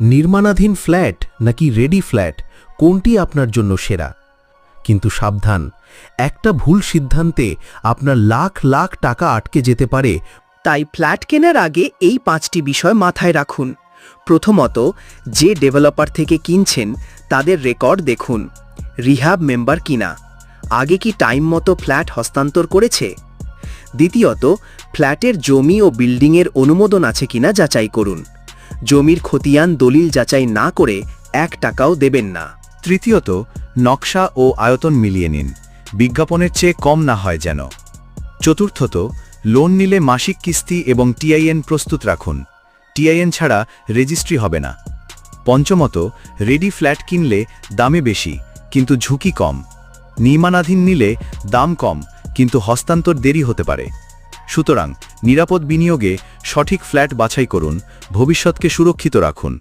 নির্মাণাধীন ফ্ল্যাট নাকি ready flat, কোনটি আপনার জন্য সেরা? কিন্তু সাবধান, একটা ভুল সিদ্ধান্তে আপনার লাখ লাখ টাকা আটকে যেতে পারে। তাই ফ্ল্যাট কেনার আগে এই পাঁচটি বিষয় মাথায় রাখুন। প্রথমত, যে ডেভেলপার থেকে কিনছেন, তাদের রেকর্ড দেখুন রিহাব মেম্বার কিনা, আগে কি টাইম মতো ফ্ল্যাট হস্তান্তর করেছে? দ্বিতীয়ত, ফ্ল্যাটের জমি ও বিল্ডিংয়ের অনুমোদন আছে কিনা যাচাই করুন। জমির খতিয়ান দলিল যাচাই না করে এক টাকাও দেবেন না। তৃতীয়ত, নকশা ও আয়তন মিলিয়ে নিন। বিজ্ঞাপনের চেয়ে কম না হয় যেন। চতুর্থত, লোন নিলে মাসিক কিস্তি এবং টিআইএন প্রস্তুত রাখুন। টিআইএন ছাড়া রেজিস্ট্রি হবে না। পঞ্চমত, রেডি ফ্ল্যাট কিনলে দামে বেশি, কিন্তু ঝুঁকি কম। নির্মাণাধীন নিলে দাম কম, কিন্তু হস্তান্তর দেরি হতে পারে। সুতরাং নিরাপদ বিনিয়োগে সঠিক ফ্ল্যাট বাছাই করুন ভবিষ্যৎকে সুরক্ষিত রাখুন।